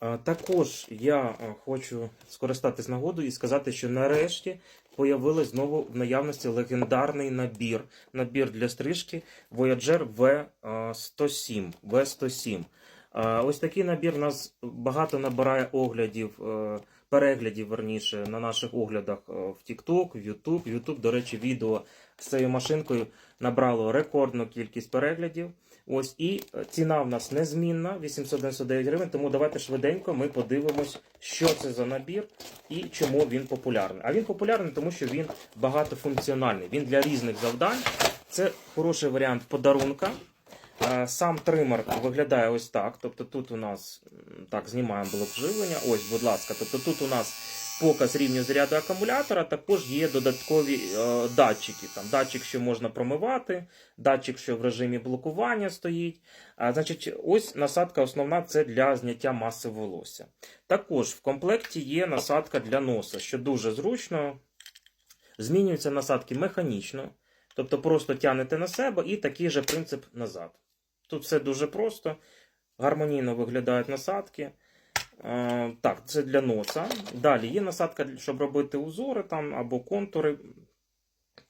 Також я хочу скористатись нагодою і сказати, що нарешті появилось знову в наявності легендарний набір. Набір для стрижки Voyager V107. V107. А, Ось такий набір нас багато набирає оглядів, е, переглядів верніше на наших оглядах е, в TikTok, в YouTube. YouTube, до речі, відео з цією машинкою набрало рекордну кількість переглядів. Ось і е, ціна в нас незмінна 899 гривень. Тому давайте швиденько ми подивимось, що це за набір і чому він популярний. А він популярний, тому що він багатофункціональний. Він для різних завдань. Це хороший варіант подарунка. Е, Сам тример виглядає ось так. Тобто тут у нас так знімаємо блок живлення. Ось, будь ласка. Тобто тут у нас показ рівню заряду акумулятора. Також є додаткові е, датчики. Там датчик, що можна промивати, датчик, що в режимі блокування стоїть. А, значить, ось насадка основна це для зняття маси волосся. Також в комплекті є насадка для носа, що дуже зручно. Змінюються насадки механічно. Тобто просто тягнете на себе і такий же принцип назад. Тут все дуже просто, гармонійно виглядають насадки. Е, так, це для носа. Далі є насадка, щоб робити узори там або контури.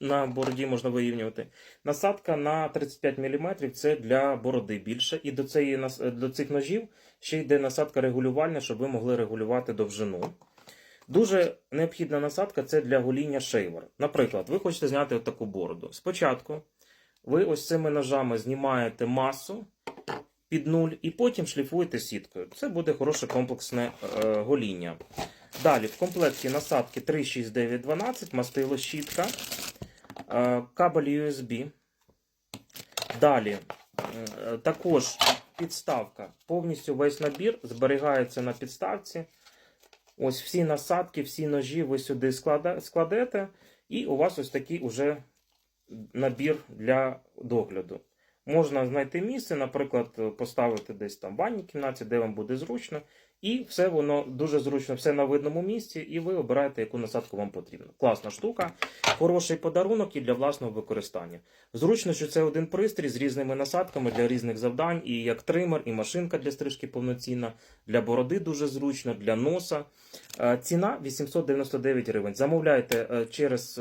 На бороді можна вирівнювати. Насадка на 35 мм це для бороди більше. І до, цієї, до цих ножів ще йде насадка регулювальна, щоб ви могли регулювати довжину. Дуже необхідна насадка це для гоління шейвер. Наприклад, ви хочете зняти таку бороду. Спочатку ви ось цими ножами знімаєте масу під нуль і потім шліфуєте сіткою. Це буде хороше комплексне е, гоління. Далі в комплекті насадки 36912, мастило щітка, кабель USB. Далі е, також підставка. Повністю весь набір зберігається на підставці. Ось всі насадки, всі ножі ви сюди складете, і у вас ось такий уже набір для догляду. Можна знайти місце, наприклад, поставити десь там в ванній кімнаті, де вам буде зручно, і все воно дуже зручно, все на видному місці, і ви обираєте, яку насадку вам потрібно. Класна штука, хороший подарунок і для власного використання. Зручно, що це один пристрій з різними насадками для різних завдань, і як тример, і машинка для стрижки повноцінна, для бороди дуже зручно, для носа. Е, Ціна 899 гривень. Замовляйте е, через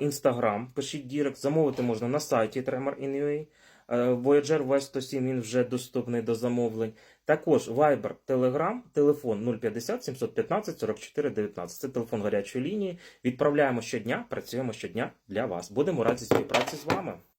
Інстаграм, пишіть Дірект, замовити можна на сайті Tremor Anyway. Е, Voyager V107 він вже доступний до замовлень. Також Viber, Telegram, телефон 050 715 44 19. Це телефон гарячої лінії. Відправляємо щодня, працюємо щодня для вас. Будемо раді співпраці з вами.